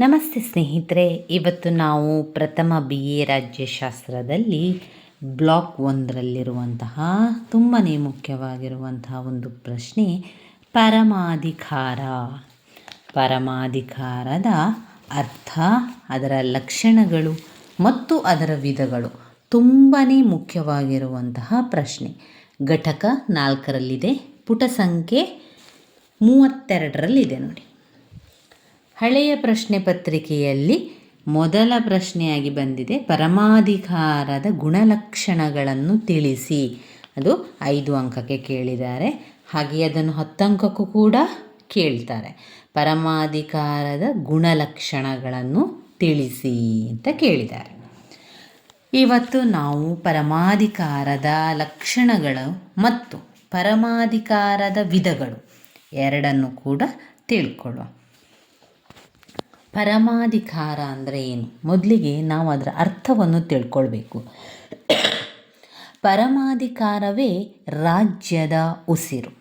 ನಮಸ್ತೆ ಸ್ನೇಹಿತರೆ, ಇವತ್ತು ನಾವು ಪ್ರಥಮ ಬಿ ಎ ರಾಜ್ಯಶಾಸ್ತ್ರದಲ್ಲಿ ಬ್ಲಾಕ್ ಒಂದರಲ್ಲಿರುವಂತಹ ತುಂಬಾ ಮುಖ್ಯವಾಗಿರುವಂತಹ ಒಂದು ಪ್ರಶ್ನೆ, ಪರಮಾಧಿಕಾರ. ಪರಮಾಧಿಕಾರದ ಅರ್ಥ, ಅದರ ಲಕ್ಷಣಗಳು ಮತ್ತು ಅದರ ವಿಧಗಳು ತುಂಬಾ ಮುಖ್ಯವಾಗಿರುವಂತಹ ಪ್ರಶ್ನೆ. ಘಟಕ ನಾಲ್ಕರಲ್ಲಿದೆ, ಪುಟ ಸಂಖ್ಯೆ ಮೂವತ್ತೆರಡರಲ್ಲಿದೆ ನೋಡಿ. ಹಳೆಯ ಪ್ರಶ್ನೆ ಪತ್ರಿಕೆಯಲ್ಲಿ ಮೊದಲ ಪ್ರಶ್ನೆಯಾಗಿ ಬಂದಿದೆ. ಪರಮಾಧಿಕಾರದ ಗುಣಲಕ್ಷಣಗಳನ್ನು ತಿಳಿಸಿ. ಅದು ಐದು ಅಂಕಕ್ಕೆ ಕೇಳಿದ್ದಾರೆ. ಹಾಗೆ ಅದನ್ನು ಹತ್ತು ಅಂಕಕ್ಕೂ ಕೂಡ ಕೇಳ್ತಾರೆ. ಪರಮಾಧಿಕಾರದ ಗುಣಲಕ್ಷಣಗಳನ್ನು ತಿಳಿಸಿ ಅಂತ ಕೇಳಿದ್ದಾರೆ. ಇವತ್ತು ನಾವು ಪರಮಾಧಿಕಾರದ ಲಕ್ಷಣಗಳು ಮತ್ತು ಪರಮಾಧಿಕಾರದ ವಿಧಗಳು ಎರಡನ್ನು ಕೂಡ ತಿಳ್ಕೊಳ್ಳುವ ಪರಮಾಧಿಕಾರ ಅಂದರೆ ಏನು? ಮೊದಲಿಗೆ ನಾವು ಅದರ ಅರ್ಥವನ್ನು ತಿಳ್ಕೊಳ್ಬೇಕು. ಪರಮಾಧಿಕಾರವೇ ರಾಜ್ಯದ ಉಸಿರು.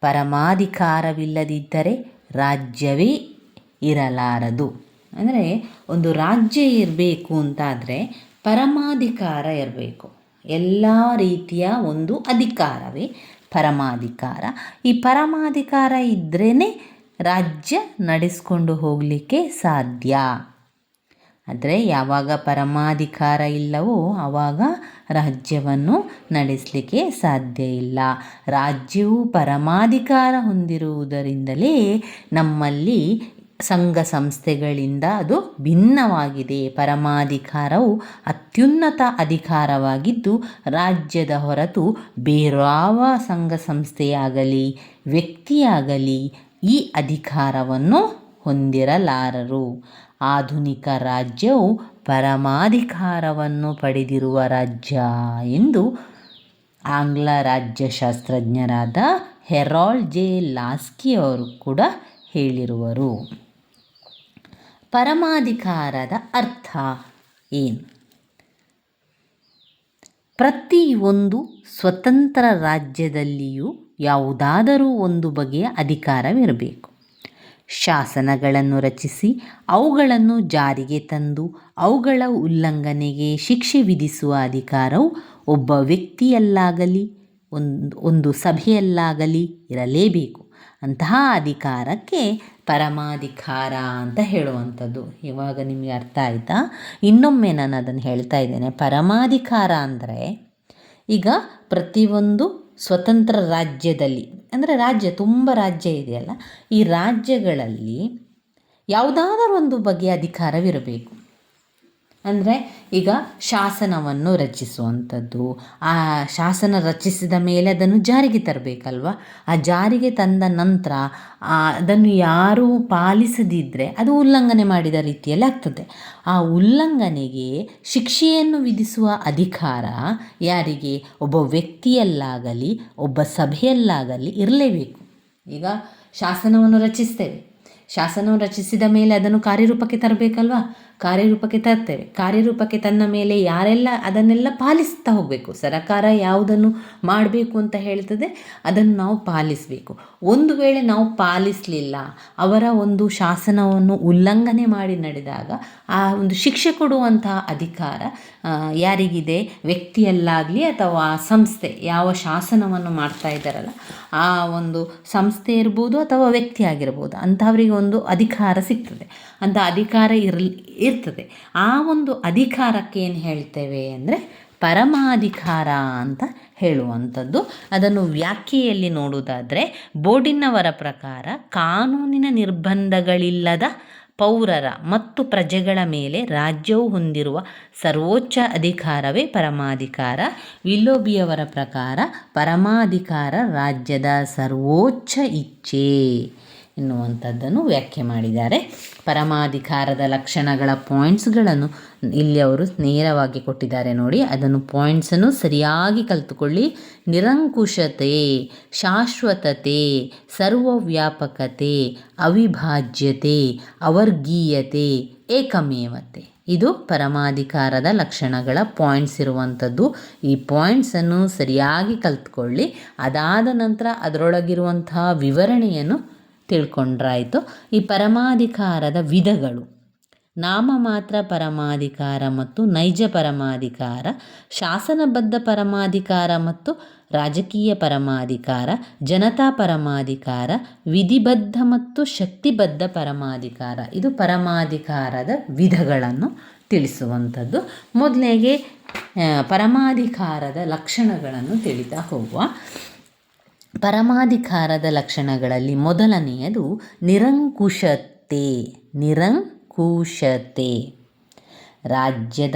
ಪರಮಾಧಿಕಾರವಿಲ್ಲದಿದ್ದರೆ ರಾಜ್ಯವೇ ಇರಲಾರದು. ಅಂದರೆ ಒಂದು ರಾಜ್ಯ ಇರಬೇಕು ಅಂತಾದರೆ ಪರಮಾಧಿಕಾರ ಇರಬೇಕು. ಎಲ್ಲ ರೀತಿಯ ಒಂದು ಅಧಿಕಾರವೇ ಪರಮಾಧಿಕಾರ. ಈ ಪರಮಾಧಿಕಾರ ಇದ್ರೇ ರಾಜ್ಯ ನಡೆಸ್ಕೊಂಡು ಹೋಗಲಿಕ್ಕೆ ಸಾಧ್ಯ. ಆದರೆ ಯಾವಾಗ ಪರಮಾಧಿಕಾರ ಇಲ್ಲವೋ ಆವಾಗ ರಾಜ್ಯವನ್ನು ನಡೆಸಲಿಕ್ಕೆ ಸಾಧ್ಯ ಇಲ್ಲ. ರಾಜ್ಯವು ಪರಮಾಧಿಕಾರ ಹೊಂದಿರುವುದರಿಂದಲೇ ನಮ್ಮಲ್ಲಿ ಸಂಘ ಸಂಸ್ಥೆಗಳಿಂದ ಅದು ಭಿನ್ನವಾಗಿದೆ. ಪರಮಾಧಿಕಾರವು ಅತ್ಯುನ್ನತ ಅಧಿಕಾರವಾಗಿದ್ದು ರಾಜ್ಯದ ಹೊರತು ಬೇರಾವ ಸಂಘ ಸಂಸ್ಥೆಯಾಗಲಿ, ವ್ಯಕ್ತಿಯಾಗಲಿ ಈ ಅಧಿಕಾರವನ್ನು ಹೊಂದಿರಲಾರರು. ಆಧುನಿಕ ರಾಜ್ಯವು ಪರಮಾಧಿಕಾರವನ್ನು ಪಡೆದಿರುವ ರಾಜ್ಯ ಎಂದು ಆಂಗ್ಲ ರಾಜ್ಯಶಾಸ್ತ್ರಜ್ಞರಾದ ಹೆರಾಲ್ಡ್ ಜೆ. ಲಾಸ್ಕಿ ಅವರು ಕೂಡ ಹೇಳಿರುವರು. ಪರಮಾಧಿಕಾರದ ಅರ್ಥ ಏನು? ಪ್ರತಿಯೊಂದು ಸ್ವತಂತ್ರ ರಾಜ್ಯದಲ್ಲಿಯೂ ಯಾವುದಾದರೂ ಒಂದು ಬಗೆಯ ಅಧಿಕಾರವಿರಬೇಕು. ಶಾಸನಗಳನ್ನು ರಚಿಸಿ, ಅವುಗಳನ್ನು ಜಾರಿಗೆ ತಂದು, ಅವುಗಳ ಉಲ್ಲಂಘನೆಗೆ ಶಿಕ್ಷೆ ವಿಧಿಸುವ ಅಧಿಕಾರವು ಒಬ್ಬ ವ್ಯಕ್ತಿಯಲ್ಲಾಗಲಿ, ಒಂದು ಒಂದು ಸಭೆಯಲ್ಲಾಗಲಿ ಇರಲೇಬೇಕು. ಅಂತಹ ಅಧಿಕಾರಕ್ಕೆ ಪರಮಾಧಿಕಾರ ಅಂತ ಹೇಳುವಂಥದ್ದು. ಇವಾಗ ನಿಮಗೆ ಅರ್ಥ ಆಯಿತಾ? ಇನ್ನೊಮ್ಮೆ ನಾನು ಅದನ್ನು ಹೇಳ್ತಾ ಇದ್ದೇನೆ. ಪರಮಾಧಿಕಾರ ಅಂದರೆ ಈಗ ಪ್ರತಿಯೊಂದು ಸ್ವತಂತ್ರ ರಾಜ್ಯದಲ್ಲಿ ಅಂದರೆ ರಾಜ್ಯ ತುಂಬ ರಾಜ್ಯ ಇದೆಯಲ್ಲ ಈ ರಾಜ್ಯಗಳಲ್ಲಿ ಯಾವುದಾದರೂ ಒಂದು ಬಗೆಯ ಅಧಿಕಾರವಿರಬೇಕು. ಅಂದರೆ ಈಗ ಶಾಸನವನ್ನು ರಚಿಸುವಂಥದ್ದು. ಆ ಶಾಸನ ರಚಿಸಿದ ಮೇಲೆ ಅದನ್ನು ಜಾರಿಗೆ ತರಬೇಕಲ್ವ? ಆ ಜಾರಿಗೆ ತಂದ ನಂತರ ಅದನ್ನು ಯಾರೂ ಪಾಲಿಸದಿದ್ದರೆ ಅದು ಉಲ್ಲಂಘನೆ ಮಾಡಿದ ರೀತಿಯಲ್ಲಿ ಆಗ್ತದೆ. ಆ ಉಲ್ಲಂಘನೆಗೆ ಶಿಕ್ಷೆಯನ್ನು ವಿಧಿಸುವ ಅಧಿಕಾರ ಯಾರಿಗೆ? ಒಬ್ಬ ವ್ಯಕ್ತಿಯಲ್ಲಾಗಲಿ, ಒಬ್ಬ ಸಭೆಯಲ್ಲಾಗಲಿ ಇರಲೇಬೇಕು. ಈಗ ಶಾಸನವನ್ನು ರಚಿಸ್ತೇವೆ. ಶಾಸನವನ್ನು ರಚಿಸಿದ ಮೇಲೆ ಅದನ್ನು ಕಾರ್ಯರೂಪಕ್ಕೆ ತರಬೇಕಲ್ವಾ? ಕಾರ್ಯರೂಪಕ್ಕೆ ತರ್ತೇವೆ. ಕಾರ್ಯರೂಪಕ್ಕೆ ತನ್ನ ಮೇಲೆ ಯಾರೆಲ್ಲ ಅದನ್ನೆಲ್ಲ ಪಾಲಿಸ್ತಾ ಹೋಗಬೇಕು. ಸರಕಾರ ಯಾವುದನ್ನು ಮಾಡಬೇಕು ಅಂತ ಹೇಳ್ತದೆ, ಅದನ್ನು ನಾವು ಪಾಲಿಸಬೇಕು. ಒಂದು ವೇಳೆ ನಾವು ಪಾಲಿಸಲಿಲ್ಲ, ಅವರ ಒಂದು ಶಾಸನವನ್ನು ಉಲ್ಲಂಘನೆ ಮಾಡಿ ನಡೆದಾಗ ಆ ಒಂದು ಶಿಕ್ಷೆ ಕೊಡುವಂತಹ ಅಧಿಕಾರ ಯಾರಿಗಿದೆ? ವ್ಯಕ್ತಿಯಲ್ಲಾಗಲಿ ಅಥವಾ ಸಂಸ್ಥೆ, ಯಾವ ಶಾಸನವನ್ನು ಮಾಡ್ತಾ ಇದ್ದಾರಲ್ಲ, ಆ ಒಂದು ಸಂಸ್ಥೆ ಇರ್ಬೋದು ಅಥವಾ ವ್ಯಕ್ತಿ ಆಗಿರ್ಬೋದು ಅಂಥವರಿಗೆ ಒಂದು ಅಧಿಕಾರ ಸಿಗ್ತದೆ. ಅಂಥ ಅಧಿಕಾರ ಇರಲಿ, ಇರ್ತದೆ. ಆ ಒಂದು ಅಧಿಕಾರಕ್ಕೆ ಏನು ಹೇಳ್ತೇವೆ ಅಂದರೆ ಪರಮಾಧಿಕಾರ ಅಂತ ಹೇಳುವಂಥದ್ದು. ಅದನ್ನು ವ್ಯಾಖ್ಯೆಯಲ್ಲಿ ನೋಡುವುದಾದರೆ ಬೋರ್ಡಿನವರ ಪ್ರಕಾರ ಕಾನೂನಿನ ನಿರ್ಬಂಧಗಳಿಲ್ಲದ ಪೌರರ ಮತ್ತು ಪ್ರಜೆಗಳ ಮೇಲೆ ರಾಜ್ಯವು ಹೊಂದಿರುವ ಸರ್ವೋಚ್ಚ ಅಧಿಕಾರವೇ ಪರಮಾಧಿಕಾರ. ವಿಲ್ಲೋಬಿಯವರ ಪ್ರಕಾರ ಪರಮಾಧಿಕಾರ ರಾಜ್ಯದ ಸರ್ವೋಚ್ಚ ಇಚ್ಛೆ. ಎನ್ನುವಂಥದ್ದನ್ನು ವ್ಯಾಖ್ಯೆ ಮಾಡಿದ್ದಾರೆ. ಪರಮಾಧಿಕಾರದ ಲಕ್ಷಣಗಳ ಪಾಯಿಂಟ್ಸ್ಗಳನ್ನು ಇಲ್ಲಿ ಅವರು ನೇರವಾಗಿ ಕೊಟ್ಟಿದ್ದಾರೆ ನೋಡಿ. ಅದನ್ನು ಪಾಯಿಂಟ್ಸನ್ನು ಸರಿಯಾಗಿ ಕಲಿತುಕೊಳ್ಳಿ. ನಿರಂಕುಶತೆ, ಶಾಶ್ವತತೆ, ಸರ್ವವ್ಯಾಪಕತೆ, ಅವಿಭಾಜ್ಯತೆ, ಅವರ್ಗೀಯತೆ, ಏಕಮೇವತೆ. ಇದು ಪರಮಾಧಿಕಾರದ ಲಕ್ಷಣಗಳ ಪಾಯಿಂಟ್ಸ್ ಇರುವಂಥದ್ದು. ಈ ಪಾಯಿಂಟ್ಸನ್ನು ಸರಿಯಾಗಿ ಕಲಿತ್ಕೊಳ್ಳಿ. ಅದಾದ ನಂತರ ಅದರೊಳಗಿರುವಂತಹ ವಿವರಣೆಯನ್ನು ತಿಳ್ಕೊಂಡ್ರಾಯಿತು. ಈ ಪರಮಾಧಿಕಾರದ ವಿಧಗಳು. ನಾಮ ಮಾತ್ರ ಪರಮಾಧಿಕಾರ ಮತ್ತು ನೈಜ ಪರಮಾಧಿಕಾರ, ಶಾಸನಬದ್ಧ ಪರಮಾಧಿಕಾರ ಮತ್ತು ರಾಜಕೀಯ ಪರಮಾಧಿಕಾರ, ಜನತಾ ಪರಮಾಧಿಕಾರ, ವಿಧಿಬದ್ಧ ಮತ್ತು ಶಕ್ತಿಬದ್ಧ ಪರಮಾಧಿಕಾರ. ಇದು ಪರಮಾಧಿಕಾರದ ವಿಧಗಳನ್ನು ತಿಳಿಸುವಂಥದ್ದು. ಮೊದಲಿಗೆ ಪರಮಾಧಿಕಾರದ ಲಕ್ಷಣಗಳನ್ನು ತಿಳಿತಾ ಹೋಗುವ. ಪರಮಾಧಿಕಾರದ ಲಕ್ಷಣಗಳಲ್ಲಿ ಮೊದಲನೆಯದು ನಿರಂಕುಶತೆ ನಿರಂಕುಶತೆ. ರಾಜ್ಯದ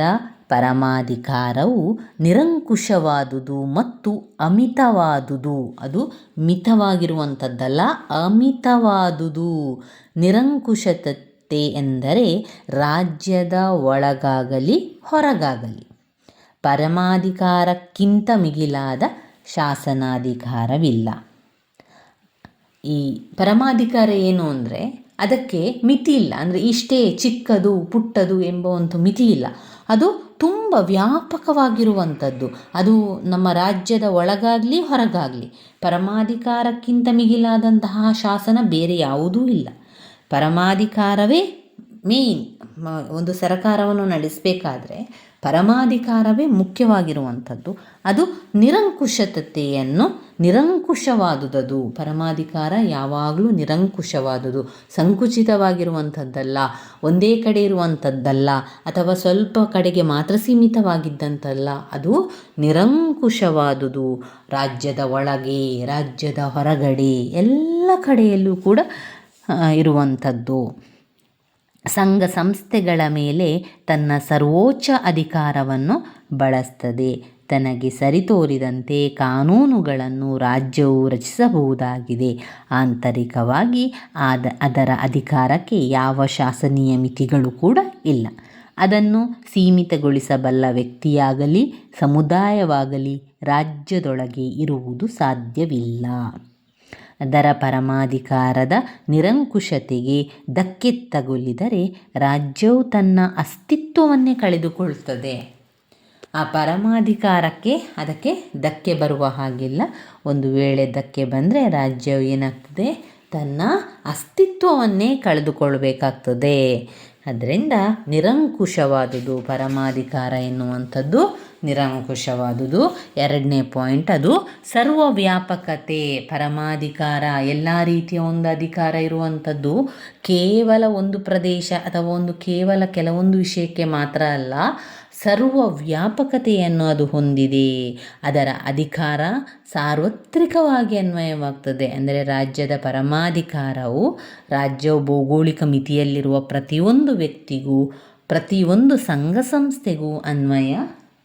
ಪರಮಾಧಿಕಾರವು ನಿರಂಕುಶವಾದುದು ಮತ್ತು ಅಮಿತವಾದುದು. ಅದು ಮಿತವಾಗಿರುವಂಥದ್ದಲ್ಲ, ಅಮಿತವಾದುದು. ನಿರಂಕುಶತೆ ಎಂದರೆ ರಾಜ್ಯದ ಒಳಗಾಗಲಿ, ಹೊರಗಾಗಲಿ. ಪರಮಾಧಿಕಾರಕ್ಕಿಂತ ಮಿಗಿಲಾದ ಶಾಸನಾಧಿಕಾರವಿಲ್ಲ. ಈ ಪರಮಾಧಿಕಾರ ಏನು ಅಂದರೆ ಅದಕ್ಕೆ ಮಿತಿ ಇಲ್ಲ. ಅಂದರೆ ಇಷ್ಟೇ ಚಿಕ್ಕದು, ಪುಟ್ಟದು ಎಂಬ ಒಂದು ಮಿತಿ ಇಲ್ಲ. ಅದು ತುಂಬ ವ್ಯಾಪಕವಾಗಿರುವಂಥದ್ದು. ಅದು ನಮ್ಮ ರಾಜ್ಯದ ಒಳಗಾಗಲಿ, ಹೊರಗಾಗಲಿ, ಪರಮಾಧಿಕಾರಕ್ಕಿಂತ ಮಿಗಿಲಾದಂತಹ ಶಾಸನ ಬೇರೆ ಯಾವುದೂ ಇಲ್ಲ. ಪರಮಾಧಿಕಾರವೇ ಮೇನ್ ಒಂದು ಸರಕಾರವನ್ನು ನಡೆಸಬೇಕಾದ್ರೆ ಪರಮಾಧಿಕಾರವೇ ಮುಖ್ಯವಾಗಿರುವಂಥದ್ದು. ಅದು ನಿರಂಕುಶತೆಯನ್ನು ನಿರಂಕುಶವಾದುದದು. ಪರಮಾಧಿಕಾರ ಯಾವಾಗಲೂ ನಿರಂಕುಶವಾದುದು. ಸಂಕುಚಿತವಾಗಿರುವಂಥದ್ದಲ್ಲ, ಒಂದೇ ಕಡೆ ಇರುವಂಥದ್ದಲ್ಲ, ಅಥವಾ ಸ್ವಲ್ಪ ಕಡೆಗೆ ಮಾತ್ರ ಸೀಮಿತವಾಗಿದ್ದಂಥಲ್ಲ, ಅದು ನಿರಂಕುಶವಾದುದು. ರಾಜ್ಯದ ಒಳಗೆ, ರಾಜ್ಯದ ಹೊರಗಡೆ, ಎಲ್ಲ ಕಡೆಯಲ್ಲೂ ಕೂಡ ಇರುವಂಥದ್ದು. ಸಂಘ ಸಂಸ್ಥೆಗಳ ಮೇಲೆ ತನ್ನ ಸರ್ವೋಚ್ಚ ಅಧಿಕಾರವನ್ನು ಬಳಸ್ತದೆ. ತನಗೆ ಸರಿತೋರಿದಂತೆ ಕಾನೂನುಗಳನ್ನು ರಾಜ್ಯವು ರಚಿಸಬಹುದಾಗಿದೆ. ಆಂತರಿಕವಾಗಿ ಆದ ಅದರ ಅಧಿಕಾರಕ್ಕೆ ಯಾವ ಶಾಸನೀಯ ಮಿತಿಗಳು ಕೂಡ ಇಲ್ಲ. ಅದನ್ನು ಸೀಮಿತಗೊಳಿಸಬಲ್ಲ ವ್ಯಕ್ತಿಯಾಗಲಿ, ಸಮುದಾಯವಾಗಲಿ ರಾಜ್ಯದೊಳಗೆ ಇರುವುದು ಸಾಧ್ಯವಿಲ್ಲ. ಅದರ ಪರಮಾಧಿಕಾರದ ನಿರಂಕುಶತೆಗೆ ಧಕ್ಕೆ ತಗುಲಿದರೆ ರಾಜ್ಯವು ತನ್ನ ಅಸ್ತಿತ್ವವನ್ನೇ ಕಳೆದುಕೊಳ್ತದೆ. ಆ ಪರಮಾಧಿಕಾರಕ್ಕೆ ಅದಕ್ಕೆ ಧಕ್ಕೆ ಬರುವ ಹಾಗಿಲ್ಲ. ಒಂದು ವೇಳೆ ಧಕ್ಕೆ ಬಂದರೆ ರಾಜ್ಯವು ಏನಾಗ್ತದೆ? ತನ್ನ ಅಸ್ತಿತ್ವವನ್ನೇ ಕಳೆದುಕೊಳ್ಳಬೇಕಾಗ್ತದೆ ಅದರಿಂದ ನಿರಂಕುಶವಾದುದು ಪರಮಾಧಿಕಾರ ಎನ್ನುವಂಥದ್ದು ನಿರಂಕುಶವಾದುದು. ಎರಡನೇ ಪಾಯಿಂಟ್ ಅದು ಸರ್ವವ್ಯಾಪಕತೆ, ಪರಮಾಧಿಕಾರ, ಎಲ್ಲ ರೀತಿಯ ಒಂದು ಅಧಿಕಾರ ಇರುವಂಥದ್ದು. ಕೇವಲ ಒಂದು ಪ್ರದೇಶ ಅಥವಾ ಒಂದು ಕೇವಲ ಕೆಲವೊಂದು ವಿಷಯಕ್ಕೆ ಮಾತ್ರ ಅಲ್ಲ ಸರ್ವ ವ್ಯಾಪಕತೆಯನ್ನು ಅದು ಹೊಂದಿದೆ. ಅದರ ಅಧಿಕಾರ ಸಾರ್ವತ್ರಿಕವಾಗಿ ಅನ್ವಯವಾಗ್ತದೆ. ಅಂದರೆ ರಾಜ್ಯದ ಪರಮಾಧಿಕಾರವು ರಾಜ್ಯವು ಭೌಗೋಳಿಕ ಮಿತಿಯಲ್ಲಿರುವ ಪ್ರತಿಯೊಂದು ವ್ಯಕ್ತಿಗೂ, ಪ್ರತಿಯೊಂದು ಸಂಘ ಸಂಸ್ಥೆಗೂ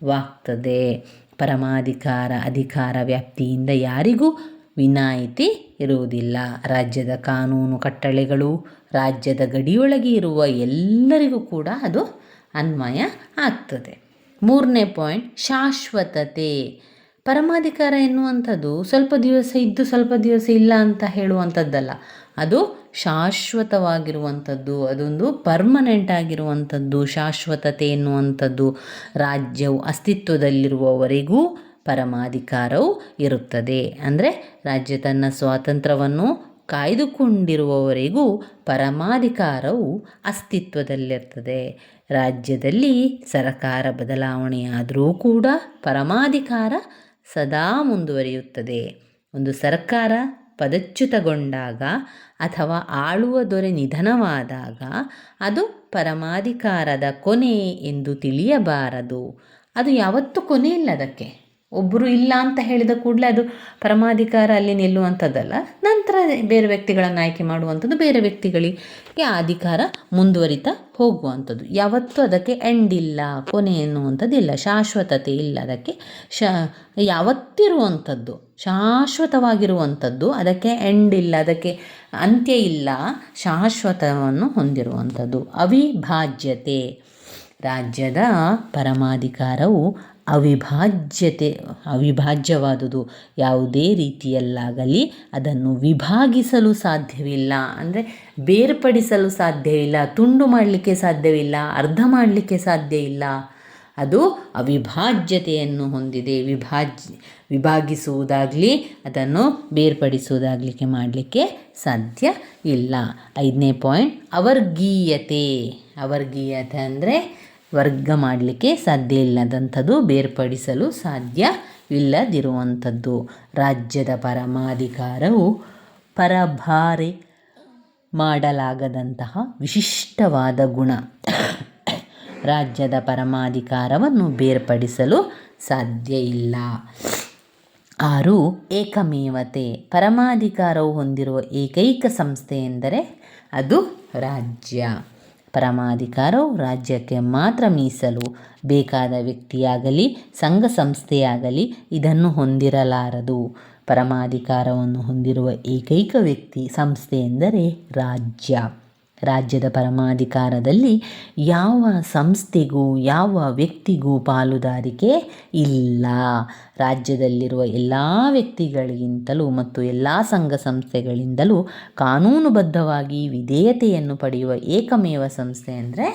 ಅನ್ವಯವಾಗ್ತದೆ ಪರಮಾಧಿಕಾರ, ಅಧಿಕಾರ ವ್ಯಾಪ್ತಿಯಿಂದ ಯಾರಿಗೂ ವಿನಾಯಿತಿ ಇರುವುದಿಲ್ಲ. ರಾಜ್ಯದ ಕಾನೂನು ಕಟ್ಟಳೆಗಳು, ರಾಜ್ಯದ ಗಡಿಯೊಳಗೆ ಇರುವ ಎಲ್ಲರಿಗೂ ಕೂಡ ಅದು ಅನ್ವಯ ಆಗ್ತದೆ. ಮೂರನೇ ಪಾಯಿಂಟ್, ಶಾಶ್ವತತೆ. ಪರಮಾಧಿಕಾರ ಎನ್ನುವಂಥದ್ದು ಸ್ವಲ್ಪ ದಿವಸ ಇದ್ದು ಸ್ವಲ್ಪ ದಿವಸ ಇಲ್ಲ ಅಂತ ಹೇಳುವಂಥದ್ದಲ್ಲ. ಅದು ಶಾಶ್ವತವಾಗಿರುವಂಥದ್ದು, ಅದೊಂದು ಪರ್ಮನೆಂಟ್ ಆಗಿರುವಂಥದ್ದು, ಶಾಶ್ವತತೆ ಎನ್ನುವಂಥದ್ದು ರಾಜ್ಯವು ಅಸ್ತಿತ್ವದಲ್ಲಿರುವವರೆಗೂ ಪರಮಾಧಿಕಾರವು ಇರುತ್ತದೆ. ಅಂದರೆ ರಾಜ್ಯ ತನ್ನ ಸ್ವಾತಂತ್ರ್ಯವನ್ನು ಕಾಯ್ದುಕೊಂಡಿರುವವರೆಗೂ ಪರಮಾಧಿಕಾರವು ಅಸ್ತಿತ್ವದಲ್ಲಿರ್ತದೆ. ರಾಜ್ಯದಲ್ಲಿ ಸರಕಾರ ಬದಲಾವಣೆಯಾದರೂ ಕೂಡ ಪರಮಾಧಿಕಾರ ಸದಾ ಮುಂದುವರಿಯುತ್ತದೆ. ಒಂದು ಸರ್ಕಾರ ಪದಚ್ಯುತಗೊಂಡಾಗ ಅಥವಾ ಆಳುವ ದೊರೆ ನಿಧನವಾದಾಗ ಅದು ಪರಮಾಧಿಕಾರದ ಕೊನೆ ಎಂದು ತಿಳಿಯಬಾರದು. ಅದು ಯಾವತ್ತೂ ಕೊನೆಯಿಲ್ಲ ಅದಕ್ಕೆ. ಒಬ್ಬರು ಇಲ್ಲ ಅಂತ ಹೇಳಿದ ಕೂಡಲೇ ಅದು ಪರಮಾಧಿಕಾರ ಅಲ್ಲಿ ನಿಲ್ಲುವಂಥದ್ದಲ್ಲ. ನಂತರ ಬೇರೆ ವ್ಯಕ್ತಿಗಳನ್ನು ಆಯ್ಕೆ ಮಾಡುವಂಥದ್ದು ಬೇರೆ ವ್ಯಕ್ತಿಗಳಿಗೆ ಅಧಿಕಾರ ಮುಂದುವರಿತಾ ಹೋಗುವಂಥದ್ದು. ಯಾವತ್ತೂ ಅದಕ್ಕೆ ಎಂಡ್ ಇಲ್ಲ, ಕೊನೆ ಎನ್ನುವಂಥದ್ದು ಇಲ್ಲ ಶಾಶ್ವತತೆ ಇಲ್ಲ ಅದಕ್ಕೆ. ಶ, ಯಾವತ್ತಿರುವಂಥದ್ದು, ಶಾಶ್ವತವಾಗಿರುವಂಥದ್ದು ಅದಕ್ಕೆ ಎಂಡ್ ಇಲ್ಲ, ಅದಕ್ಕೆ ಅಂತ್ಯ ಇಲ್ಲ, ಶಾಶ್ವತವನ್ನು ಹೊಂದಿರುವಂಥದ್ದು. ಅವಿಭಾಜ್ಯತೆ. ರಾಜ್ಯದ ಪರಮಾಧಿಕಾರವು ಅವಿಭಾಜ್ಯತೆ, ಅವಿಭಾಜ್ಯವಾದುದು ಯಾವುದೇ ರೀತಿಯಲ್ಲಾಗಲಿ ಅದನ್ನು ವಿಭಾಗಿಸಲು ಸಾಧ್ಯವಿಲ್ಲ. ಅಂದರೆ ಬೇರ್ಪಡಿಸಲು ಸಾಧ್ಯವಿಲ್ಲ, ತುಂಡು ಮಾಡಲಿಕ್ಕೆ ಸಾಧ್ಯವಿಲ್ಲ, ಅರ್ಧ ಮಾಡಲಿಕ್ಕೆ ಸಾಧ್ಯ ಇಲ್ಲ. ಅದು ಅವಿಭಾಜ್ಯತೆಯನ್ನು ಹೊಂದಿದೆ. ವಿಭಾಜ್, ವಿಭಾಗಿಸುವುದಾಗಲಿ, ಅದನ್ನು ಬೇರ್ಪಡಿಸುವುದಾಗಲಿಕ್ಕೆ ಮಾಡಲಿಕ್ಕೆ ಸಾಧ್ಯ ಇಲ್ಲ. ಐದನೇ ಪಾಯಿಂಟ್ ಅವರ್ಗೀಯತೆ. ಅವರ್ಗೀಯತೆ ಅಂದರೆ ವರ್ಗ ಮಾಡಲಿಕ್ಕೆ ಸಾಧ್ಯ ಇಲ್ಲದಂಥದ್ದು ಬೇರ್ಪಡಿಸಲು ಸಾಧ್ಯ ಇಲ್ಲದಿರುವಂಥದ್ದು. ರಾಜ್ಯದ ಪರಮಾಧಿಕಾರವು ಪರಭಾರೆ ಮಾಡಲಾಗದಂತಹ ವಿಶಿಷ್ಟವಾದ ಗುಣ. ರಾಜ್ಯದ ಪರಮಾಧಿಕಾರವನ್ನು ಬೇರ್ಪಡಿಸಲು ಸಾಧ್ಯ ಇಲ್ಲ. ಆರು, ಏಕಮೇವತೆ. ಪರಮಾಧಿಕಾರವು ಹೊಂದಿರುವ ಏಕೈಕ ಸಂಸ್ಥೆ ಎಂದರೆ ಅದು ರಾಜ್ಯ. ಪರಮಾಧಿಕಾರವು ರಾಜ್ಯಕ್ಕೆ ಮಾತ್ರ ಮೀಸಲು ಬೇಕಾದ ವ್ಯಕ್ತಿಯಾಗಲಿ, ಸಂಘ ಸಂಸ್ಥೆಯಾಗಲಿ ಇದನ್ನು ಹೊಂದಿರಲಾರದು. ಪರಮಾಧಿಕಾರವನ್ನು ಹೊಂದಿರುವ ಏಕೈಕ ವ್ಯಕ್ತಿ ಸಂಸ್ಥೆ ಎಂದರೆ ರಾಜ್ಯ. ರಾಜ್ಯದ ಪರಮಾಧಿಕಾರದಲ್ಲಿ ಯಾವ ಸಂಸ್ಥೆಗೂ, ಯಾವ ವ್ಯಕ್ತಿಗೂ ಪಾಲುದಾರಿಕೆ ಇಲ್ಲ. ರಾಜ್ಯದಲ್ಲಿರುವ ಎಲ್ಲ ವ್ಯಕ್ತಿಗಳಿಗಿಂತಲೂ ಮತ್ತು ಎಲ್ಲ ಸಂಘ ಸಂಸ್ಥೆಗಳಿಂದಲೂ ಕಾನೂನುಬದ್ಧವಾಗಿ ವಿಧೇಯತೆಯನ್ನು ಪಡೆಯುವ ಏಕಮೇವ ಸಂಸ್ಥೆ ಅಂದರೆ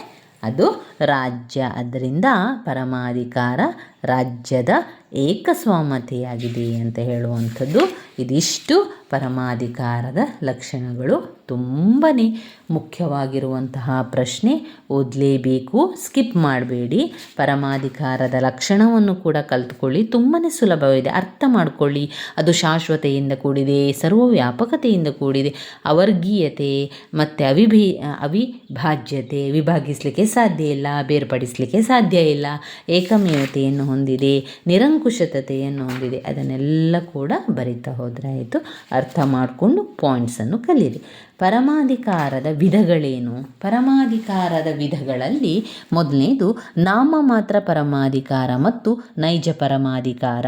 ಅದು ರಾಜ್ಯ. ಅದರಿಂದ ಪರಮಾಧಿಕಾರ ರಾಜ್ಯದ ಏಕಸ್ವಾಮತೆಯಾಗಿದೆ ಅಂತ ಹೇಳುವಂಥದ್ದು ಇದಿಷ್ಟು ಪರಮಾಧಿಕಾರದ ಲಕ್ಷಣಗಳು. ತುಂಬಾ ಮುಖ್ಯವಾಗಿರುವಂತಹ ಪ್ರಶ್ನೆ. ಓದಲೇಬೇಕು, ಸ್ಕಿಪ್ ಮಾಡಬೇಡಿ. ಪರಮಾಧಿಕಾರದ ಲಕ್ಷಣವನ್ನು ಕೂಡ ಕಲ್ತ್ಕೊಳ್ಳಿ. ತುಂಬಾ ಸುಲಭವಿದೆ. ಅರ್ಥ ಮಾಡಿಕೊಳ್ಳಿ. ಅದು ಶಾಶ್ವತೆಯಿಂದ ಕೂಡಿದೆ, ಸರ್ವವ್ಯಾಪಕತೆಯಿಂದ ಕೂಡಿದೆ. ಅವರ್ಗೀಯತೆ ಮತ್ತು ಅವಿಭಿ, ಅವಿಭಾಜ್ಯತೆ ವಿಭಾಗಿಸಲಿಕ್ಕೆ ಸಾಧ್ಯ ಇಲ್ಲ, ಬೇರ್ಪಡಿಸಲಿಕ್ಕೆ ಸಾಧ್ಯ ಇಲ್ಲ. ಏಕಮೇವತೆಯನ್ನು ಹೊಂದಿದೆ. ನಿರಂಕುಶತೆಯನ್ನು ಹೊಂದಿದೆ ಅದನ್ನೆಲ್ಲ ಕೂಡ ಬರಿತಾ ಹೋದರೆ ಆಯಿತು. ಅರ್ಥ ಮಾಡಿಕೊಂಡು ಪಾಯಿಂಟ್ಸನ್ನು ಕಲೀರಿ. ಪರಮಾಧಿಕಾರದ ವಿಧಗಳೇನು? ಪರಮಾಧಿಕಾರದ ವಿಧಗಳಲ್ಲಿ ಮೊದಲನೇದು ನಾಮಮಾತ್ರ ಪರಮಾಧಿಕಾರ ಮತ್ತು ನೈಜ ಪರಮಾಧಿಕಾರ.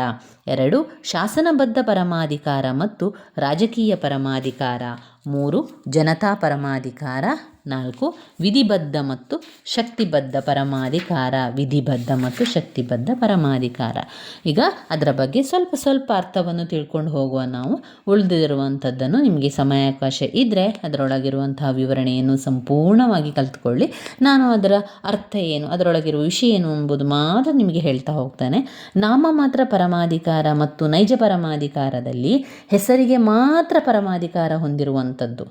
ಎರಡು, ಶಾಸನಬದ್ಧ ಪರಮಾಧಿಕಾರ ಮತ್ತು ರಾಜಕೀಯ ಪರಮಾಧಿಕಾರ. ಮೂರು, ಜನತಾ ಪರಮಾಧಿಕಾರ. ನಾಲ್ಕು, ವಿಧಿಬದ್ಧ ಮತ್ತು ಶಕ್ತಿಬದ್ಧ ಪರಮಾಧಿಕಾರ. ವಿಧಿಬದ್ಧ ಮತ್ತು ಶಕ್ತಿಬದ್ಧ ಪರಮಾಧಿಕಾರ. ಈಗ ಅದರ ಬಗ್ಗೆ ಸ್ವಲ್ಪ ಸ್ವಲ್ಪ ಅರ್ಥವನ್ನು ತಿಳ್ಕೊಂಡು ಹೋಗುವ ನಾವು ಉಳಿದಿರುವಂಥದ್ದನ್ನು ನಿಮಗೆ ಸಮಯಾವಕಾಶ ಇದ್ದರೆ ಅದರೊಳಗಿರುವಂತಹ ವಿವರಣೆಯನ್ನು ಸಂಪೂರ್ಣವಾಗಿ ಕಲ್ತ್ಕೊಳ್ಳಿ. ನಾನು ಅದರ ಅರ್ಥ ಏನು, ಅದರೊಳಗಿರುವ ವಿಷಯ ಏನು ಎಂಬುದು ಮಾತ್ರ ನಿಮಗೆ ಹೇಳ್ತಾ ಹೋಗ್ತಾನೆ. ನಾಮ ಮಾತ್ರ ಪರಮಾಧಿಕಾರ ಮತ್ತು ನೈಜ ಪರಮಾಧಿಕಾರದಲ್ಲಿ ಹೆಸರಿಗೆ ಮಾತ್ರ ಪರಮಾಧಿಕಾರ ಹೊಂದಿರುವಂಥದ್ದು.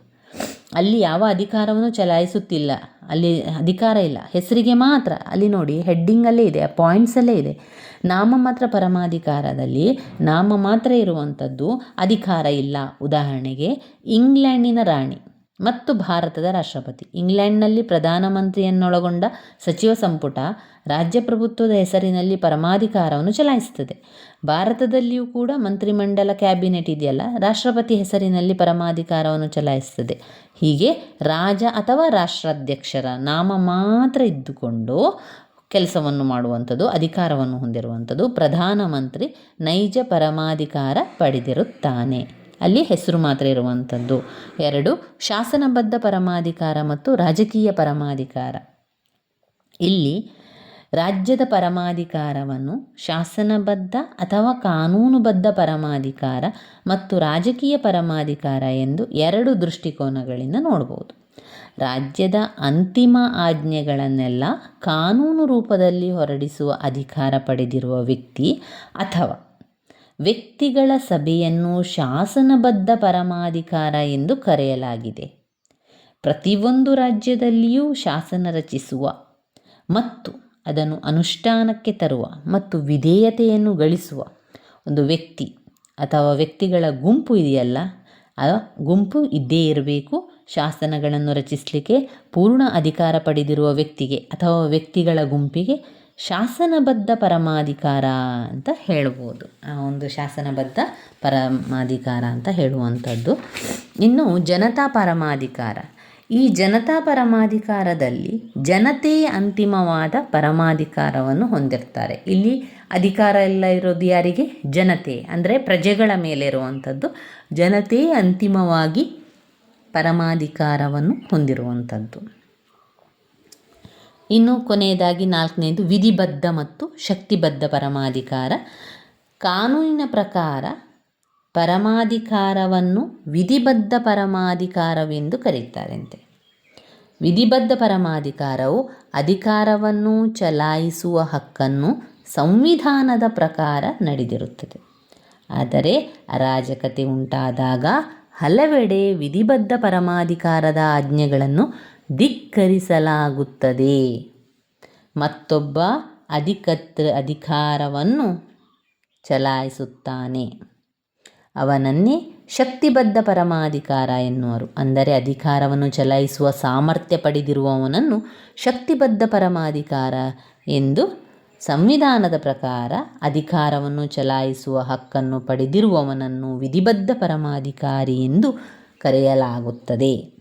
ಅಲ್ಲಿ ಯಾವ ಅಧಿಕಾರವನ್ನು ಚಲಾಯಿಸುತ್ತಿಲ್ಲ. ಅಲ್ಲಿ ಅಧಿಕಾರ ಇಲ್ಲ. ಹೆಸರಿಗೆ ಮಾತ್ರ. ಅಲ್ಲಿ ನೋಡಿ ಹೆಡ್ಡಿಂಗಲ್ಲೇ ಇದೆ ಆ ಪಾಯಿಂಟ್ಸಲ್ಲೇ ಇದೆ. ನಾಮ ಮಾತ್ರ ಪರಮಾಧಿಕಾರದಲ್ಲಿ, ನಾಮ ಮಾತ್ರ ಇರುವಂಥದ್ದು ಅಧಿಕಾರ ಇಲ್ಲ. ಉದಾಹರಣೆಗೆ, ಇಂಗ್ಲೆಂಡಿನ ರಾಣಿ ಮತ್ತು ಭಾರತದ ರಾಷ್ಟ್ರಪತಿ. ಇಂಗ್ಲೆಂಡ್ನಲ್ಲಿ ಪ್ರಧಾನಮಂತ್ರಿಯನ್ನೊಳಗೊಂಡ ಸಚಿವ ಸಂಪುಟ ರಾಜ್ಯಪ್ರಭುತ್ವದ ಹೆಸರಿನಲ್ಲಿ ಪರಮಾಧಿಕಾರವನ್ನು ಚಲಾಯಿಸುತ್ತದೆ. ಭಾರತದಲ್ಲಿಯೂ ಕೂಡ ಮಂತ್ರಿಮಂಡಲ ಕ್ಯಾಬಿನೆಟ್ ಇದೆಯಲ್ಲ, ರಾಷ್ಟ್ರಪತಿ ಹೆಸರಿನಲ್ಲಿ ಪರಮಾಧಿಕಾರವನ್ನು ಚಲಾಯಿಸ್ತದೆ ಹೀಗೆ ರಾಜ ಅಥವಾ ರಾಷ್ಟ್ರಾಧ್ಯಕ್ಷರ ನಾಮ ಮಾತ್ರ ಇದ್ದುಕೊಂಡು ಕೆಲಸವನ್ನು ಮಾಡುವಂಥದ್ದು, ಅಧಿಕಾರವನ್ನು ಹೊಂದಿರುವಂಥದ್ದು ಪ್ರಧಾನಮಂತ್ರಿ ನೈಜ ಪರಮಾಧಿಕಾರ ಪಡೆದಿರುತ್ತಾನೆ. ಅಲ್ಲಿ ಹೆಸರು ಮಾತ್ರ ಇರುವಂಥದ್ದು. ಎರಡು, ಶಾಸನಬದ್ಧ ಪರಮಾಧಿಕಾರ ಮತ್ತು ರಾಜಕೀಯ ಪರಮಾಧಿಕಾರ. ಇಲ್ಲಿ ರಾಜ್ಯದ ಪರಮಾಧಿಕಾರವನ್ನು ಶಾಸನಬದ್ಧ ಅಥವಾ ಕಾನೂನುಬದ್ಧ ಪರಮಾಧಿಕಾರ ಮತ್ತು ರಾಜಕೀಯ ಪರಮಾಧಿಕಾರ ಎಂದು ಎರಡು ದೃಷ್ಟಿಕೋನಗಳಿಂದ ನೋಡ್ಬೋದು. ರಾಜ್ಯದ ಅಂತಿಮ ಆಜ್ಞೆಗಳನ್ನೆಲ್ಲ ಕಾನೂನು ರೂಪದಲ್ಲಿ ಹೊರಡಿಸುವ ಅಧಿಕಾರ ಪಡೆದಿರುವ ವ್ಯಕ್ತಿ ಅಥವಾ ವ್ಯಕ್ತಿಗಳ ಸಭೆಯನ್ನು ಶಾಸನಬದ್ಧ ಪರಮಾಧಿಕಾರ ಎಂದು ಕರೆಯಲಾಗಿದೆ. ಪ್ರತಿಯೊಂದು ರಾಜ್ಯದಲ್ಲಿಯೂ ಶಾಸನ ರಚಿಸುವ ಮತ್ತು ಅದನ್ನು ಅನುಷ್ಠಾನಕ್ಕೆ ತರುವ ಮತ್ತು ವಿಧೇಯತೆಯನ್ನು ಗಳಿಸುವ ಒಂದು ವ್ಯಕ್ತಿ ಅಥವಾ ವ್ಯಕ್ತಿಗಳ ಗುಂಪು ಇದೆಯಲ್ಲ, ಆ ಗುಂಪು ಇದ್ದೇ ಇರಬೇಕು. ಶಾಸನಗಳನ್ನು ರಚಿಸಲಿಕ್ಕೆ ಪೂರ್ಣ ಅಧಿಕಾರ ಪಡೆದಿರುವ ವ್ಯಕ್ತಿಗೆ ಅಥವಾ ವ್ಯಕ್ತಿಗಳ ಗುಂಪಿಗೆ ಶಾಸನಬದ್ಧ ಪರಮಾಧಿಕಾರ ಅಂತ ಹೇಳ್ಬೋದು. ಆ ಒಂದು ಶಾಸನಬದ್ಧ ಪರಮಾಧಿಕಾರ ಅಂತ ಹೇಳುವಂಥದ್ದು. ಇನ್ನು ಜನತಾ ಪರಮಾಧಿಕಾರ. ಈ ಜನತಾ ಪರಮಾಧಿಕಾರದಲ್ಲಿ ಜನತೆ ಅಂತಿಮವಾದ ಪರಮಾಧಿಕಾರವನ್ನು ಹೊಂದಿರ್ತಾರೆ. ಇಲ್ಲಿ ಅಧಿಕಾರ ಎಲ್ಲ ಇರೋದು ಯಾರಿಗೆ? ಜನತೆ. ಅಂದರೆ ಪ್ರಜೆಗಳ ಮೇಲೆ ಇರುವಂಥದ್ದು. ಜನತೆ ಅಂತಿಮವಾಗಿ ಪರಮಾಧಿಕಾರವನ್ನು ಹೊಂದಿರುವಂಥದ್ದು. ಇನ್ನು ಕೊನೆಯದಾಗಿ ನಾಲ್ಕನೇದು ವಿಧಿಬದ್ಧ ಮತ್ತು ಶಕ್ತಿಬದ್ಧ ಪರಮಾಧಿಕಾರ. ಕಾನೂನಿನ ಪ್ರಕಾರ ಪರಮಾಧಿಕಾರವನ್ನು ವಿಧಿಬದ್ಧ ಪರಮಾಧಿಕಾರವೆಂದು ಕರೆಯುತ್ತಾರಂತೆ ವಿಧಿಬದ್ಧ ಪರಮಾಧಿಕಾರವು ಅಧಿಕಾರವನ್ನು ಚಲಾಯಿಸುವ ಹಕ್ಕನ್ನು ಸಂವಿಧಾನದ ಪ್ರಕಾರ ನಡೆದಿರುತ್ತದೆ. ಆದರೆ ಅರಾಜಕತೆ ಉಂಟಾದಾಗ ಹಲವೆಡೆ ವಿಧಿಬದ್ಧ ಪರಮಾಧಿಕಾರದ ಆಜ್ಞೆಗಳನ್ನು ಧಿಕ್ಕರಿಸಲಾಗುತ್ತದೆ. ಮತ್ತೊಬ್ಬ ಅಧಿಕತ್ರ, ಅಧಿಕಾರವನ್ನು ಚಲಾಯಿಸುತ್ತಾನೆ. ಅವನನ್ನೇ ಶಕ್ತಿಬದ್ಧ ಪರಮಾಧಿಕಾರ ಎನ್ನುವರು. ಅಂದರೆ ಅಧಿಕಾರವನ್ನು ಚಲಾಯಿಸುವ ಸಾಮರ್ಥ್ಯ ಪಡೆದಿರುವವನನ್ನು ಶಕ್ತಿಬದ್ಧ ಪರಮಾಧಿಕಾರ ಎಂದು ಸಂವಿಧಾನದ ಪ್ರಕಾರ ಅಧಿಕಾರವನ್ನು ಚಲಾಯಿಸುವ ಹಕ್ಕನ್ನು ಪಡೆದಿರುವವನನ್ನು ವಿಧಿಬದ್ಧ ಪರಮಾಧಿಕಾರಿ ಎಂದು ಕರೆಯಲಾಗುತ್ತದೆ.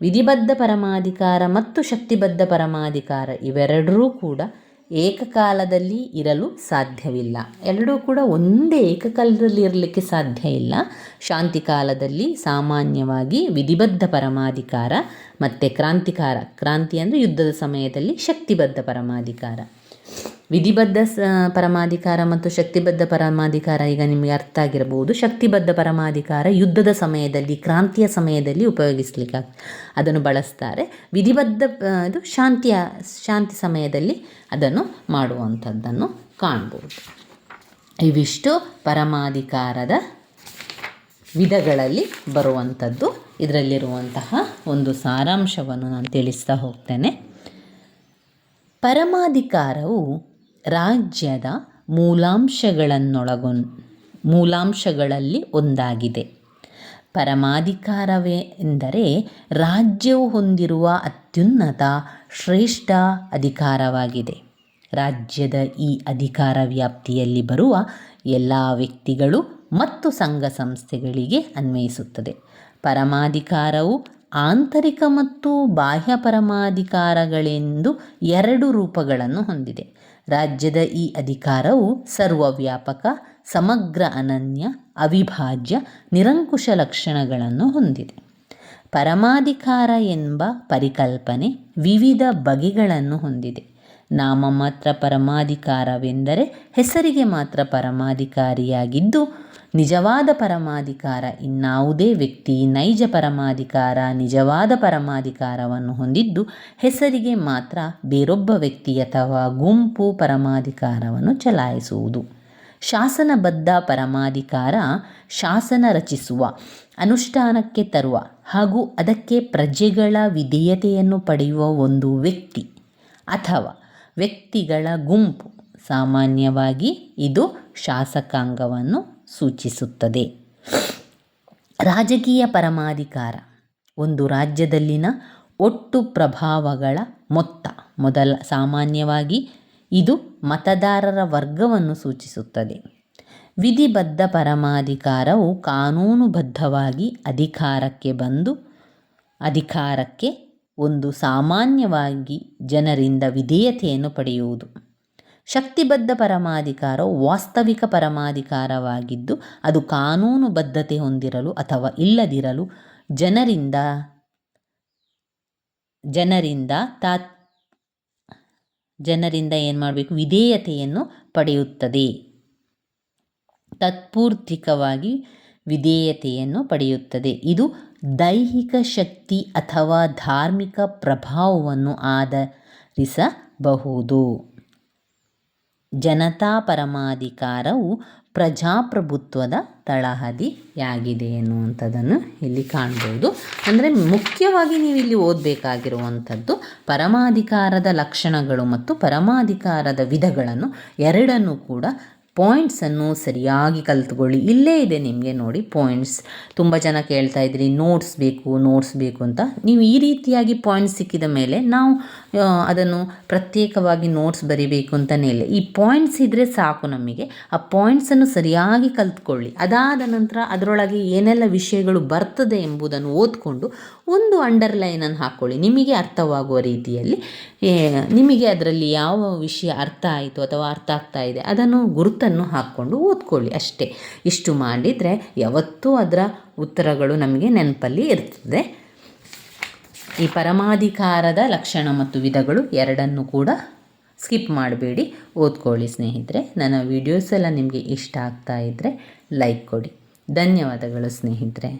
ವಿಧಿಬದ್ಧ ಪರಮಾಧಿಕಾರ ಮತ್ತು ಶಕ್ತಿಬದ್ಧ ಪರಮಾಧಿಕಾರ ಇವೆರಡರೂ ಕೂಡ ಏಕಕಾಲದಲ್ಲಿ ಇರಲು ಸಾಧ್ಯವಿಲ್ಲ. ಎರಡೂ ಕೂಡ ಒಂದೇ ಏಕಕಾಲದಲ್ಲಿ ಇರಲಿಕ್ಕೆ ಸಾಧ್ಯ ಇಲ್ಲ. ಶಾಂತಿ ಕಾಲದಲ್ಲಿ ಸಾಮಾನ್ಯವಾಗಿ ವಿಧಿಬದ್ಧ ಪರಮಾಧಿಕಾರ ಮತ್ತು ಕ್ರಾಂತಿಕಾರ. ಕ್ರಾಂತಿ ಅಂದರೆ ಯುದ್ಧದ ಸಮಯದಲ್ಲಿ ಶಕ್ತಿಬದ್ಧ ಪರಮಾಧಿಕಾರ. ವಿಧಿಬದ್ಧ ಪರಮಾಧಿಕಾರ ಮತ್ತು ಶಕ್ತಿಬದ್ಧ ಪರಮಾಧಿಕಾರ ಈಗ ನಿಮಗೆ ಅರ್ಥ ಆಗಿರಬಹುದು. ಶಕ್ತಿಬದ್ಧ ಪರಮಾಧಿಕಾರ ಯುದ್ಧದ ಸಮಯದಲ್ಲಿ, ಕ್ರಾಂತಿಯ ಸಮಯದಲ್ಲಿ ಉಪಯೋಗಿಸ್ಲಿಕ್ಕೆ ಅದನ್ನು ಬಳಸ್ತಾರೆ. ವಿಧಿಬದ್ಧ ಇದು ಶಾಂತಿಯ, ಶಾಂತಿ ಸಮಯದಲ್ಲಿ ಅದನ್ನು ಮಾಡುವಂಥದ್ದನ್ನು ಕಾಣ್ಬೋದು. ಇವಿಷ್ಟು ಪರಮಾಧಿಕಾರದ ವಿಧಗಳಲ್ಲಿ ಬರುವಂಥದ್ದು. ಇದರಲ್ಲಿರುವಂತಹ ಒಂದು ಸಾರಾಂಶವನ್ನು ನಾನು ತಿಳಿಸ್ತಾ ಹೋಗ್ತೇನೆ. ಪರಮಾಧಿಕಾರವು ರಾಜ್ಯದ ಮೂಲಾಂಶಗಳನ್ನೊಳಗೊಂಡ, ಮೂಲಾಂಶಗಳಲ್ಲಿ ಒಂದಾಗಿದೆ. ಪರಮಾಧಿಕಾರವೇ ಎಂದರೆ ರಾಜ್ಯವು ಹೊಂದಿರುವ ಅತ್ಯುನ್ನತ, ಶ್ರೇಷ್ಠ ಅಧಿಕಾರವಾಗಿದೆ. ರಾಜ್ಯದ ಈ ಅಧಿಕಾರ ವ್ಯಾಪ್ತಿಯಲ್ಲಿ ಬರುವ ಎಲ್ಲ ವ್ಯಕ್ತಿಗಳು ಮತ್ತು ಸಂಘ ಸಂಸ್ಥೆಗಳಿಗೆ ಅನ್ವಯಿಸುತ್ತದೆ. ಪರಮಾಧಿಕಾರವು ಆಂತರಿಕ ಮತ್ತು ಬಾಹ್ಯ ಪರಮಾಧಿಕಾರಗಳೆಂದು ಎರಡು ರೂಪಗಳನ್ನು ಹೊಂದಿದೆ. ರಾಜ್ಯದ ಈ ಅಧಿಕಾರವು ಸರ್ವವ್ಯಾಪಕ, ಸಮಗ್ರ ಅನನ್ಯ, ಅವಿಭಾಜ್ಯ, ನಿರಂಕುಶ ಲಕ್ಷಣಗಳನ್ನು ಹೊಂದಿದೆ. ಪರಮಾಧಿಕಾರ ಎಂಬ ಪರಿಕಲ್ಪನೆ ವಿವಿಧ ಬಗೆಗಳನ್ನು ಹೊಂದಿದೆ. ನಾಮ ಮಾತ್ರ ಪರಮಾಧಿಕಾರವೆಂದರೆ ಹೆಸರಿಗೆ ಮಾತ್ರ ಪರಮಾಧಿಕಾರಿಯಾಗಿದ್ದು ನಿಜವಾದ ಪರಮಾಧಿಕಾರ ಇನ್ನಾವುದೇ ವ್ಯಕ್ತಿ ನೈಜ ಪರಮಾಧಿಕಾರ, ನಿಜವಾದ ಪರಮಾಧಿಕಾರವನ್ನು ಹೊಂದಿದ್ದು ಹೆಸರಿಗೆ ಮಾತ್ರ ಬೇರೊಬ್ಬ ವ್ಯಕ್ತಿ ಅಥವಾ ಗುಂಪು ಪರಮಾಧಿಕಾರವನ್ನು ಚಲಾಯಿಸುವುದು. ಶಾಸನಬದ್ಧ ಪರಮಾಧಿಕಾರ ಶಾಸನ ರಚಿಸುವ, ಅನುಷ್ಠಾನಕ್ಕೆ ತರುವ ಹಾಗೂ ಅದಕ್ಕೆ ಪ್ರಜೆಗಳ ವಿಧೇಯತೆಯನ್ನು ಪಡೆಯುವ ಒಂದು ವ್ಯಕ್ತಿ ಅಥವಾ ವ್ಯಕ್ತಿಗಳ ಗುಂಪು. ಸಾಮಾನ್ಯವಾಗಿ ಇದು ಶಾಸಕಾಂಗವನ್ನು ಸೂಚಿಸುತ್ತದೆ. ರಾಜಕೀಯ ಪರಮಾಧಿಕಾರ ಒಂದು ರಾಜ್ಯದಲ್ಲಿನ ಒಟ್ಟು ಪ್ರಭಾವಗಳ ಮೊತ್ತ. ಮೊದಲ ಸಾಮಾನ್ಯವಾಗಿ ಇದು ಮತದಾರರ ವರ್ಗವನ್ನು ಸೂಚಿಸುತ್ತದೆ. ವಿಧಿಬದ್ಧ ಪರಮಾಧಿಕಾರವು ಕಾನೂನುಬದ್ಧವಾಗಿ ಅಧಿಕಾರಕ್ಕೆ ಬಂದು ಅಧಿಕಾರಕ್ಕೆ ಒಂದು ಸಾಮಾನ್ಯವಾಗಿ ಜನರಿಂದ ವಿಧೇಯತೆಯನ್ನು ಪಡೆಯುವುದು. ಶಕ್ತಿಬದ್ಧ ಪರಮಾಧಿಕಾರವು ವಾಸ್ತವಿಕ ಪರಮಾಧಿಕಾರವಾಗಿದ್ದು, ಅದು ಕಾನೂನುಬದ್ಧತೆ ಹೊಂದಿರಲು ಅಥವಾ ಇಲ್ಲದಿರಲು ಜನರಿಂದ ಜನರಿಂದ ತಾ ಜನರಿಂದ ಏನು ಮಾಡಬೇಕು? ವಿಧೇಯತೆಯನ್ನು ಪಡೆಯುತ್ತದೆ. ತತ್ಪೂರ್ತಿಕವಾಗಿ ವಿಧೇಯತೆಯನ್ನು ಪಡೆಯುತ್ತದೆ. ಇದು ದೈಹಿಕ ಶಕ್ತಿ ಅಥವಾ ಧಾರ್ಮಿಕ ಪ್ರಭಾವವನ್ನು ಆಧರಿಸಬಹುದು. ಜನತಾ ಪರಮಾಧಿಕಾರವು ಪ್ರಜಾಪ್ರಭುತ್ವದ ತಳಹದಿಯಾಗಿದೆ ಎನ್ನುವಂಥದ್ದನ್ನು ಇಲ್ಲಿ ಕಾಣ್ಬೋದು. ಅಂದರೆ ಮುಖ್ಯವಾಗಿ ನೀವು ಇಲ್ಲಿ ಓದಬೇಕಾಗಿರುವಂಥದ್ದು ಪರಮಾಧಿಕಾರದ ಲಕ್ಷಣಗಳು ಮತ್ತು ಪರಮಾಧಿಕಾರದ ವಿಧಗಳನ್ನು ಎರಡನ್ನು ಕೂಡ ಪಾಯಿಂಟ್ಸನ್ನು ಸರಿಯಾಗಿ ಕಲ್ತ್ಕೊಳ್ಳಿ. ಇಲ್ಲೇ ಇದೆ ನಿಮಗೆ ನೋಡಿ ಪಾಯಿಂಟ್ಸ್ ತುಂಬ ಜನ ಕೇಳ್ತಾ ಇದ್ರಿ ನೋಟ್ಸ್ ಬೇಕು ನೋಟ್ಸ್ ಬೇಕು ಅಂತ. ನೀವು ಈ ರೀತಿಯಾಗಿ ಪಾಯಿಂಟ್ಸ್ ಸಿಕ್ಕಿದ ಮೇಲೆ ನಾವು ಅದನ್ನು ಪ್ರತ್ಯೇಕವಾಗಿ ನೋಟ್ಸ್ ಬರಿಬೇಕು ಅಂತಲೇ ಇಲ್ಲ. ಈ ಪಾಯಿಂಟ್ಸ್ ಇದ್ದರೆ ಸಾಕು ನಮಗೆ. ಆ ಪಾಯಿಂಟ್ಸನ್ನು ಸರಿಯಾಗಿ ಕಲ್ತ್ಕೊಳ್ಳಿ. ಅದಾದ ನಂತರ ಅದರೊಳಗೆ ಏನೆಲ್ಲ ವಿಷಯಗಳು ಬರ್ತದೆ ಎಂಬುದನ್ನು ಓದ್ಕೊಂಡು ಒಂದು ಅಂಡರ್ಲೈನನ್ನು ಹಾಕ್ಕೊಳ್ಳಿ ನಿಮಗೆ ಅರ್ಥವಾಗುವ ರೀತಿಯಲ್ಲಿ ನಿಮಗೆ ಅದರಲ್ಲಿ ಯಾವ ವಿಷಯ ಅರ್ಥ ಆಯಿತು ಅಥವಾ ಅರ್ಥ ಆಗ್ತಾ ಇದೆ, ಅದನ್ನು ಗುರುತನ್ನು ಹಾಕ್ಕೊಂಡು ಓದ್ಕೊಳ್ಳಿ ಅಷ್ಟೇ. ಇಷ್ಟು ಮಾಡಿದರೆ ಯಾವತ್ತೂ ಅದರ ಉತ್ತರಗಳು ನಮಗೆ ನೆನಪಲ್ಲಿ ಇರ್ತದೆ. ಈ ಪರಮಾಧಿಕಾರದ ಲಕ್ಷಣ ಮತ್ತು ವಿಧಗಳು ಎರಡನ್ನು ಕೂಡ ಸ್ಕಿಪ್ ಮಾಡಬೇಡಿ. ಓದ್ಕೊಳ್ಳಿ ಸ್ನೇಹಿತರೆ. ನನ್ನ ವೀಡಿಯೋಸ್ ಎಲ್ಲ ನಿಮಗೆ ಇಷ್ಟ ಆಗ್ತಾ ಇದ್ದರೆ ಲೈಕ್ ಕೊಡಿ. ಧನ್ಯವಾದಗಳು ಸ್ನೇಹಿತರೆ.